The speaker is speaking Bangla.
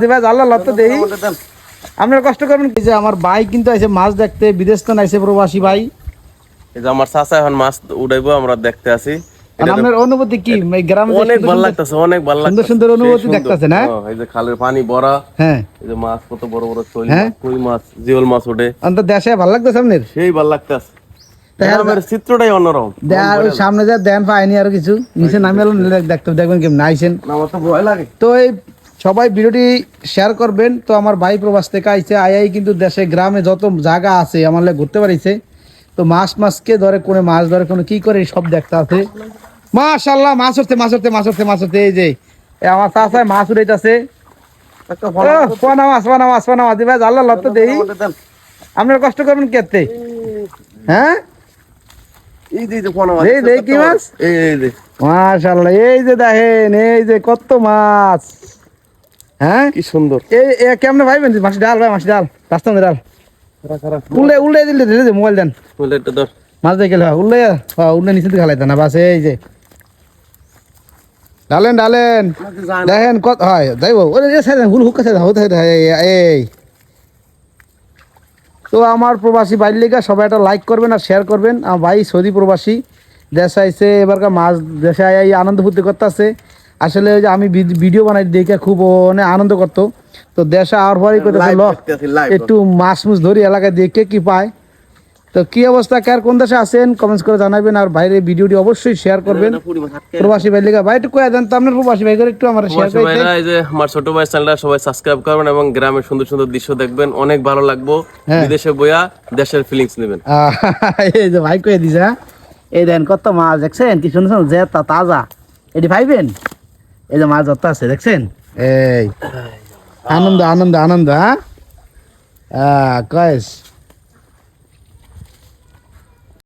ভাই আল্লাহ লত্ত দেই। আপনার কষ্ট করবেন যে আমার ভাই কিন্তু আছে মাছ দেখতে বিদেশ তো নাইছে প্রবাসী ভাই। এই যে আমার চাচা এখন মাছ উঠাইবো আমরা দেখতে আছি। আপনার অনুভূতি কি? গ্রামে অনেক ভালো লাগতেছে অনেক ভালো লাগতেছে। সুন্দর সুন্দর। দেখতাছেন, এই যে খালের পানি ভরা হ্যাঁ। এই যে মাছ কত বড় বড় হ্যাঁ? কই মাছ জিওল মাছ ওঠে। দেশে ভালো লাগতেছে আপনার? সেই ভালো লাগতেছে। গ্রামের চিত্রটাই অন্যরকম। ওই সামনে যা দেন পাইনি আর কিছু নিচে নামে দেখতে দেখবেন কেমন আমার তো ভয় লাগে। তো এই সবাই ভিডিওটি শেয়ার করবেন। তো আমার ভাই প্রবাস থেকে আইছে আয়াই কিন্তু দেশে গ্রামে যত জায়গা আছে আমার লাগে ঘুরতে পারিছে তো মাছ মাছকে ধরে কোনে মাছ ধরে কোনো কি করে সব দেখতে আছে। মাশাল্লাহ মাছ উঠতে মাছ উঠতে মাছ উঠতে মাছ উঠতে এই যে আমার চাষায় মাছ উঠাইতেছে পোনা মাছ পোনা মাছ পোনা মাছ দিবা আল্লাহ লত্ত দেই। আপনার কষ্ট করবেন কেতে হ্যাঁ? এই যে এই যে পোনা মাছ, কি মাছ? এই এই যে। মাশাল্লাহ এই যে দেখেন এই যে কত মাছ। হ্যাঁ? কি সুন্দর। এ কেমনে ভাইবেন? ডাল ভাই মাছ ডাল। রাস্তা ডাল। উল্লে উল্লে দিলে দিলে যে মোবাইল দেন। ধর। মাছ দেখে হ্যাঁ। উল্লে হ্যাঁ উল্লে নিচে না। বাস এই যে। ডালেন ডালেন। দেখেন কত হয় যাইব। ওরে এ সাইড হুল হুক সাইড হতে এই তো আমার প্রবাসী বাইর লেগা সবাই একটা লাইক করবেন আর শেয়ার করবেন। আমার ভাই সৌদি প্রবাসী দেশে আইসে এবারকার মাছ দেশে আই আনন্দ ফুর্তি করতেছে। আসলে ওই যে আমি ভিডিও বানাই দেখে খুব অনেক আনন্দ করতো। তো দেশে আর পরই করতেছে ল দেখতে আছি, live। একটু মাছ মুছ ধরি এলাকায় দেখে কি পায়। তো কি অবস্থা কার কোন দেশে আছেন কমেন্টস করে জানাবেন আর বাইরে ভিডিওটি অবশ্যই শেয়ার করবেন। প্রবাসী ভাই লেগা ভাই একটু কয়ে দেন তো আপনার প্রবাসী ভাই করে একটু আমার শেয়ার করে ভাইরা এই যে আমার ছোট ভাই চ্যানেলটা সবাই সাবস্ক্রাইব করবেন এবং গ্রামের সুন্দর সুন্দর দৃশ্য দেখবেন অনেক ভালো লাগবো। হ্যাঁ। বিদেশে বইয়া দেশের ফিলিংস নেবেন। এই যে ভাই কয়ে দিছে হ্যাঁ? এই দেন কত মাছ দেখছেন কি সুন্দর সুন্দর যে তা- তাজা। এটি ভাইবেন? এই যে মাছ ধরতে আছে দেখছেন? এই। আনন্দ আনন্দ আনন্দ হ্যাঁ? কয়েস।